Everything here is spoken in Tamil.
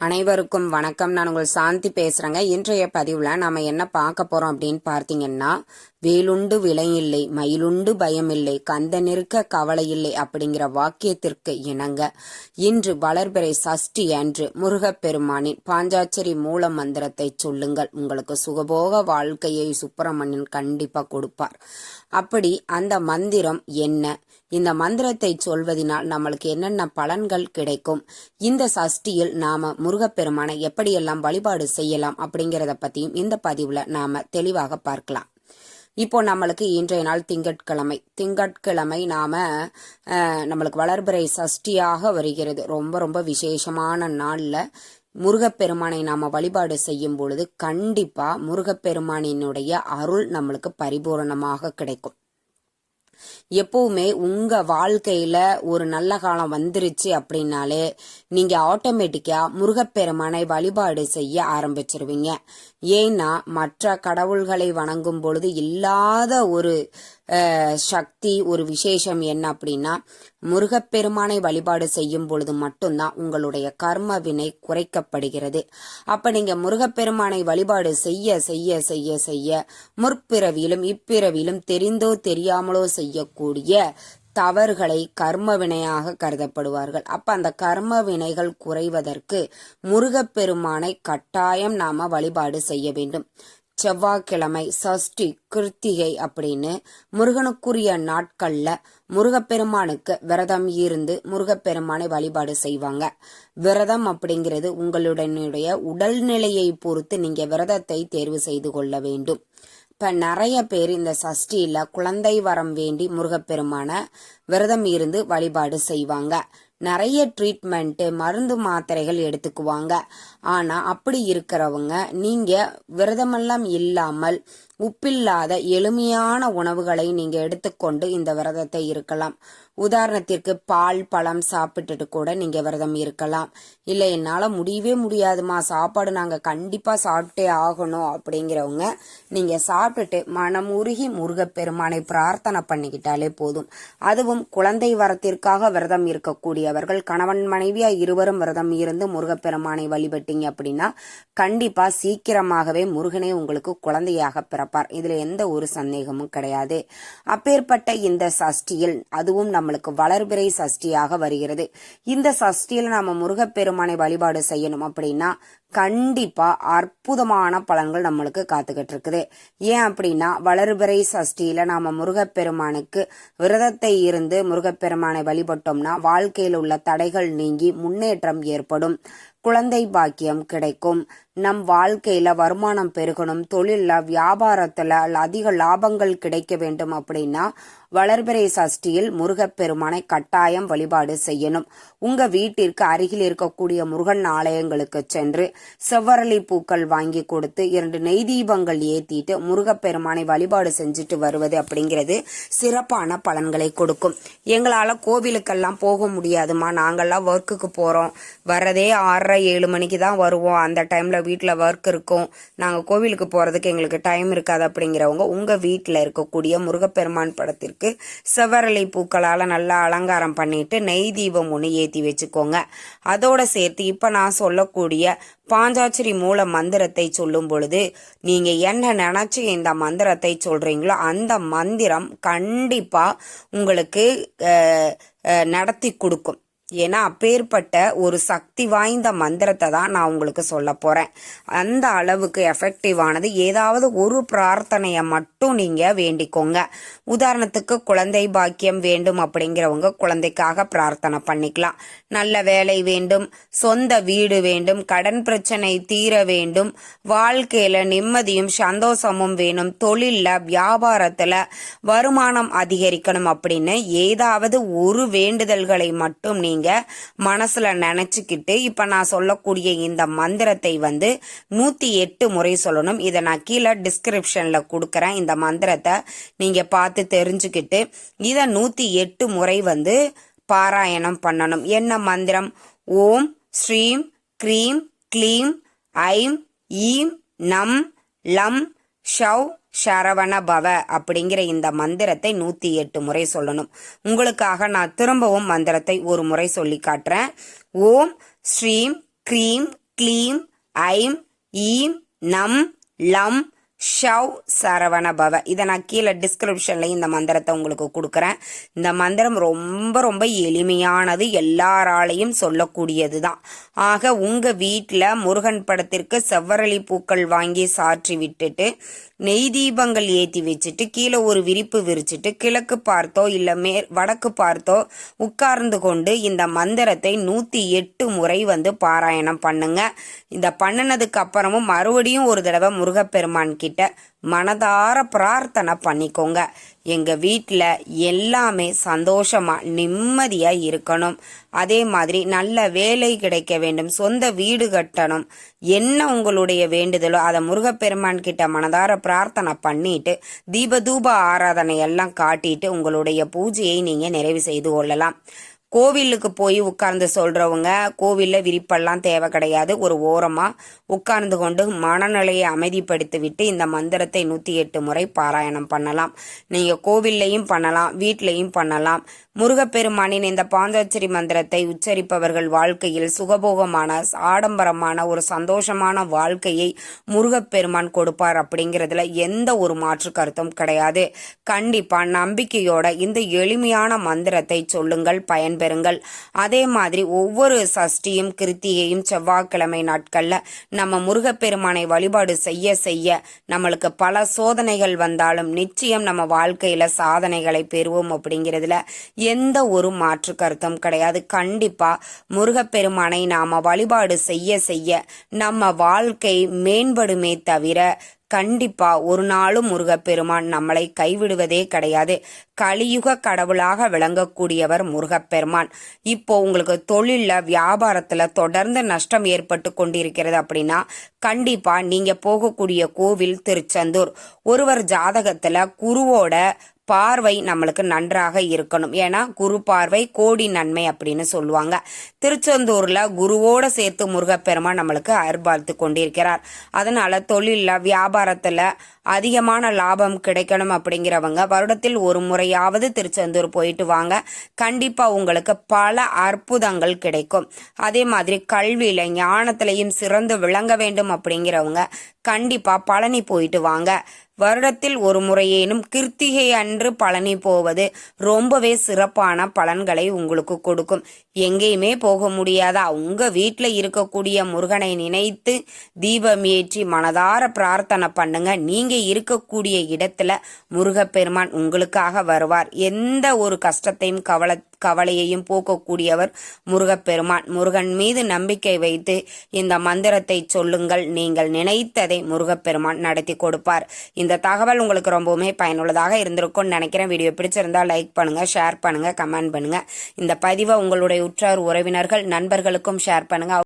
அனைவருக்கும் வணக்கம். நான் உங்கள் சாந்தி பேசுறேங்க. இன்றைய பதிவுல நாம என்ன பார்க்க போறோம் அப்படின்னு பார்த்தீங்கன்னா வேலுண்டு விலையில்லை மயிலுண்டு பயமில்லை கந்தனிருக்க கவலை இல்லை அப்படிங்கிற வாக்கியத்திற்கு இணங்க. இன்று வளர்பிறை சஷ்டி அன்று முருகப்பெருமானின் பாஞ்சாச்சரி மூல மந்திரத்தை சொல்லுங்கள். உங்களுக்கு சுகபோக வாழ்க்கையை சுப்பிரமணியன் கண்டிப்பா கொடுப்பார். அப்படி அந்த மந்திரம் என்ன? இந்த மந்திரத்தை சொல்வதனால் நம்மளுக்கு என்னென்ன பலன்கள் கிடைக்கும்? இந்த சஷ்டியில் நாம முருகப்பெருமானை எப்படியெல்லாம் வழிபாடு செய்யலாம் அப்படிங்கிறத பத்தியும் இந்த பதிவுல நாம தெளிவாக பார்க்கலாம். இப்போ நம்மளுக்கு இன்றைய நாள் திங்கட்கிழமை. திங்கட்கிழமை நாம நம்மளுக்கு வளர்பிறை சஷ்டியாக வருகிறது. ரொம்ப ரொம்ப விசேஷமான நாள்ல முருகப்பெருமானை நாம வழிபாடு செய்யும் பொழுது கண்டிப்பா முருகப்பெருமானினுடைய அருள் நம்மளுக்கு பரிபூரணமாக கிடைக்கும். எப்பவுமே உங்க வாழ்க்கையில ஒரு நல்ல காலம் வந்துருச்சு அப்படின்னாலே நீங்க ஆட்டோமேட்டிக்கா முருகப்பெருமானை வழிபாடு செய்ய ஆரம்பிச்சிருவீங்க. ஏன்னா மற்ற கடவுள்களை வணங்கும் பொழுது இல்லாத ஒரு சக்தி ஒரு விசேஷம் என்ன அப்படின்னா முருகப்பெருமானை வழிபாடு செய்யும் பொழுது மட்டும்தான் உங்களுடைய கர்ம வினை குறைக்கப்படுகிறது. அப்ப நீங்க முருகப்பெருமானை வழிபாடு செய்ய செய்ய செய்ய செய்ய முற்பிறவியிலும் இப்பிறவியிலும் தெரிந்தோ தெரியாமலோ செய்யக்கூடிய தவறுகளை கர்ம வினையாக கருதப்படுவார்கள். அப்ப அந்த கர்ம வினைகள் குறைவதற்கு முருகப்பெருமானை கட்டாயம் நாம வழிபாடு செய்ய வேண்டும். செவ்வாய்க்கிழமை சஷ்டி கிருத்திகை அப்படின்னு முருகனுக்குரிய நாட்கள்ல முருகப்பெருமானுக்கு விரதம் இருந்து முருகப்பெருமானை வழிபாடு செய்வாங்க. விரதம் அப்படிங்கிறது உங்களுடைய உடல்நிலையை பொறுத்து நீங்க விரதத்தை தேர்வு செய்து கொள்ள வேண்டும். இப்ப நிறைய பேர் இந்த சஷ்டியில குழந்தை வரம் வேண்டி முருகப்பெருமான விரதம் இருந்து வழிபாடு செய்வாங்க. நிறைய ட்ரீட்மெண்ட் மருந்து மாத்திரைகள் எடுத்துக்குவாங்க. ஆனா அப்படி இருக்கிறவங்க நீங்க விரதமெல்லாம் இல்லாமல் உப்பில்லாத எளிமையான உணவுகளை நீங்க எடுத்துக்கொண்டு இந்த விரதத்தை இருக்கலாம். உதாரணத்திற்கு பால் பழம் சாப்பிட்டுட்டு கூட நீங்க விரதம் இருக்கலாம். இல்ல என்னால முடியவே முடியாதுமா. சாப்பாடு நாங்க கண்டிப்பா சாப்பிட்டே ஆகணும் அப்படிங்கிறவங்க நீங்க சாப்பிட்டுட்டு மனம் உருகி முருகப்பெருமானை பிரார்த்தனை பண்ணிக்கிட்டாலே போதும். அதுவும் குழந்தை வரத்திற்காக விரதம் இருக்கக்கூடியவர்கள் கணவன் மனைவியா இருவரும் விரதம் இருந்து முருகப்பெருமானை வழிபட்டு வழிபட்டீங்க அப்படின்னா கண்டிப்பா சீக்கிரமாகவே முருகனே உங்களுக்கு குழந்தையாக பிறப்பார். இதுல எந்த ஒரு சந்தேகமும் கிடையாது. அப்பேற்பட்ட இந்த சஷ்டியில் அதுவும் நம்மளுக்கு வளர்பிறை சஷ்டியாக வருகிறது. இந்த சஷ்டியில் நாம முருகப்பெருமானை வழிபாடு செய்யணும் அப்படின்னா கண்டிப்பா அற்புதமான பலன்கள் நம்மளுக்கு காத்துக்கிட்டு இருக்குது ஏன் அப்படின்னா வளர்பிறை சஷ்டியில நாம முருகப்பெருமானுக்கு விரதத்தை இருந்து முருகப்பெருமானை வழிபட்டோம்னா வாழ்க்கையில் உள்ள தடைகள் நீங்கி முன்னேற்றம் ஏற்படும். குழந்தை பாக்கியம் கிடைக்கும். நம் வாழ்க்கையில வருமானம் பெருகணும் தொழில்ல வியாபாரத்துல அதிக லாபங்கள் கிடைக்க வேண்டும் அப்படின்னா வளர்பிறை சஷ்டியில் முருகப்பெருமானை கட்டாயம் வழிபாடு செய்யணும். உங்க வீட்டிற்கு அருகில் இருக்கக்கூடிய முருகன் ஆலயங்களுக்கு சென்று செவ்வரளி பூக்கள் வாங்கி கொடுத்து இரண்டு நெய் தீபங்கள் ஏத்திட்டு முருகப்பெருமானை வழிபாடு செஞ்சுட்டு வருவது அப்படிங்கிறது சிறப்பான பலன்களை கொடுக்கும். எங்களால கோவிலுக்கெல்லாம் போக முடியாதுமா நாங்கள்லாம் ஒர்க்குக்கு போறோம். வர்றதே ஆறரை ஏழு மணிக்கு தான் வருவோம். அந்த டைம்ல வீட்டில் ஒர்க் இருக்கும். நாங்கள் கோவிலுக்கு போகிறதுக்கு எங்களுக்கு டைம் இருக்காது அப்படிங்கிறவங்க உங்கள் வீட்டில் இருக்கக்கூடிய முருகப்பெருமான் படத்திற்கு செவ்வரளி பூக்களால் நல்லா அலங்காரம் பண்ணிட்டு நெய் தீபம் ஒன்று ஏற்றி வச்சுக்கோங்க. அதோட சேர்த்து இப்போ நான் சொல்லக்கூடிய பாஞ்சாச்சரி மூல மந்திரத்தை சொல்லும் பொழுது நீங்கள் என்ன நினச்சி இந்த மந்திரத்தை சொல்கிறீங்களோ அந்த மந்திரம் கண்டிப்பாக உங்களுக்கு நடத்தி கொடுக்கும். ஏன்னா அப்பேற்பட்ட ஒரு சக்தி வாய்ந்த மந்திரத்தை தான் நான் உங்களுக்கு சொல்ல போகிறேன் அந்த அளவுக்கு எஃபெக்டிவானது ஏதாவது ஒரு பிரார்த்தனையை மட்டும் நீங்கள் வேண்டிக்கோங்க. உதாரணத்துக்கு குழந்தை பாக்கியம் வேண்டும் அப்படிங்கிறவங்க குழந்தைக்காக பிரார்த்தனை பண்ணிக்கலாம். நல்ல வேலை வேண்டும் சொந்த வீடு வேண்டும் கடன் பிரச்சனை தீர வேண்டும் வாழ்க்கையில் நிம்மதியும் சந்தோஷமும் வேணும் தொழிலில் வியாபாரத்தில் வருமானம் அதிகரிக்கணும் அப்படின்னு ஏதாவது ஒரு வேண்டுதல்களை மட்டும் நீங்கள் நீங்க மனசுல நினைச்சுக்கிட்டு இப்ப நான் சொல்லக்கூடிய இந்த மந்திரத்தை வந்து நூத்தி எட்டு முறை சொல்லணும். இதை நான் கீழே டிஸ்கிரிப்ஷன்ல கொடுக்கறேன். இந்த மந்திரத்தை நீங்க பார்த்து தெரிஞ்சுக்கிட்டு இதை நூத்தி எட்டு முறை வந்து பாராயணம் பண்ணணும். என்ன மந்திரம்? ஓம் ஸ்ரீம் க்ரீம் க்ளீம் ஐம் ஈம் நம் லம் ஷவ் சரவண பவ அப்படிங்கிற இந்த மந்திரத்தை நூத்தி எட்டு முறை சொல்லணும். உங்களுக்காக நான் திரும்பவும் மந்திரத்தை ஒரு முறை சொல்லி காட்டுறேன். ஓம் ஸ்ரீம் க்ரீம் க்ளீம் ஐம் ஈம் நம் லம் ஷவ் சரவண பவ. இதை நான் கீழே டிஸ்கிரிப்ஷன்லையும் இந்த மந்திரத்தை உங்களுக்கு கொடுக்குறேன். இந்த மந்திரம் ரொம்ப ரொம்ப எளிமையானது. எல்லாராலையும் சொல்லக்கூடியது தான் ஆக உங்கள் வீட்டில் முருகன் படத்திற்கு செவ்வரளி பூக்கள் வாங்கி சாற்றி விட்டுட்டு நெய் தீபங்கள் ஏற்றி வச்சுட்டு கீழே ஒரு விரிப்பு விரிச்சிட்டு கிழக்கு பார்த்தோ இல்லை மே வடக்கு பார்த்தோ உட்கார்ந்து கொண்டு இந்த மந்திரத்தை நூற்றி எட்டு முறை வந்து பாராயணம் பண்ணுங்க. இந்த பண்ணினதுக்கு அப்புறமும் மறுபடியும் ஒரு தடவை முருகப்பெருமான் கிட்ட மனதார பிரார்த்தனை பண்ணிக்கோங்க. எங்க வீட்டில் எல்லாமே சந்தோஷமா நிம்மதியா இருக்கணும். அதே மாதிரி நல்ல வேலை கிடைக்க வேண்டும் சொந்த வீடு கட்டணும். என்ன உங்களுடைய வேண்டுதலோ அதை முருகப்பெருமான் கிட்ட மனதார பிரார்த்தனை பண்ணிட்டு தீப தூப ஆராதனை எல்லாம் காட்டிட்டு உங்களுடைய பூஜையை நீங்க நிறைவு செய்து கொள்ளலாம். கோவிலுக்கு போய் உட்கார்ந்து சொல்றவங்க கோவிலில் விரிப்பெல்லாம் தேவை கிடையாது. ஒரு ஓரமாக உட்கார்ந்து கொண்டு மனநிலையை அமைதிப்படுத்தி விட்டு இந்த மந்திரத்தை நூற்றி எட்டு முறை பாராயணம் பண்ணலாம். நீங்கள் கோவில்லையும் பண்ணலாம் வீட்லேயும் பண்ணலாம். முருகப்பெருமானின் இந்த பாஞ்சாட்சரி மந்திரத்தை உச்சரிப்பவர்கள் வாழ்க்கையில் சுகபோகமான ஆடம்பரமான ஒரு சந்தோஷமான வாழ்க்கையை முருகப்பெருமான் கொடுப்பார் அப்படிங்கிறதுல எந்த ஒரு மாற்று கருத்தும் கிடையாது. கண்டிப்பா நம்பிக்கையோட இந்த எளிமையான மந்திரத்தை சொல்லுங்கள் பயன்பெறுங்கள். அதே மாதிரி ஒவ்வொரு சஷ்டியும் கிருத்தியையும் செவ்வாய்க்கிழமை நாட்கள்ல நம்ம முருகப்பெருமானை வழிபாடு செய்ய செய்ய நம்மளுக்கு பல சோதனைகள் வந்தாலும் நிச்சயம் நம்ம வாழ்க்கையில சாதனைகளை பெறுவோம் அப்படிங்கிறதுல எந்த ஒரு மாற்று கருத்தும் கிடையாது. கண்டிப்பா முருகப்பெருமானை நாம வழிபாடு செய்ய செய்ய நம்ம வாழ்க்கை மேம்படுமே தவிர கண்டிப்பா ஒரு நாளும் முருகப்பெருமான் நம்மளை கைவிடுவதே கிடையாது. கலியுக கடவுளாக விளங்கக்கூடியவர் முருகப்பெருமான். இப்போ உங்களுக்கு தொழில்ல வியாபாரத்துல தொடர்ந்து நஷ்டம் ஏற்பட்டு கொண்டிருக்கிறது அப்படின்னா கண்டிப்பா நீங்க போகக்கூடிய கோவில் திருச்செந்தூர். ஒருவர் ஜாதகத்துல குருவோட பார்வை நம்மளுக்கு நன்றாக இருக்கணும். ஏன்னா குரு பார்வை கோடி நன்மை அப்படின்னு சொல்லுவாங்க. திருச்செந்தூர்ல குருவோட சேர்த்து முருகப்பெருமா நம்மளுக்கு அருள்பார்த்து கொண்டிருக்கிறார். அதனால தொழிலில் வியாபாரத்துல அதிகமான லாபம் கிடைக்கணும் அப்படிங்கிறவங்க வருடத்தில் ஒரு முறையாவது திருச்செந்தூர் போயிட்டு வாங்க. கண்டிப்பா உங்களுக்கு பல அற்புதங்கள் கிடைக்கும். அதே மாதிரி கல்வியில ஞானத்திலையும் சிறந்து விளங்க வேண்டும் அப்படிங்கிறவங்க கண்டிப்பா பழனி போயிட்டு வாங்க. வருடத்தில் ஒரு முறையேனும் கிருத்திகை அன்று பழனி போவது ரொம்பவே சிறப்பான பலன்களை உங்களுக்கு கொடுக்கும். எங்கேயுமே போக முடியாதா? உங்க வீட்டில் இருக்கக்கூடிய முருகனை நினைத்து தீபம் ஏற்றி மனதார பிரார்த்தனை பண்ணுங்க. நீங்க இருக்கக்கூடிய இடத்துல முருகப்பெருமான் உங்களுக்காக வருவார். எந்த ஒரு கஷ்டத்தையும் கவலை கவலையையும் போக்கக்கூடியவர் முருகப்பெருமான். முருகன் மீது நம்பிக்கை வைத்து இந்த மந்திரத்தை சொல்லுங்கள். நீங்கள் நினைத்ததை முருகப்பெருமான் நடத்தி கொடுப்பார். இந்த தகவல் உங்களுக்கு ரொம்பவுமே பயனுள்ளதாக இருந்திருக்கும்னு நினைக்கிறேன். வீடியோ பிடிச்சிருந்தா லைக் பண்ணுங்க ஷேர் பண்ணுங்க கமெண்ட் பண்ணுங்க. இந்த பதிவை உங்களுடைய உற்றார் உறவினர்கள் நண்பர்களுக்கும் ஷேர் பண்ணுங்க.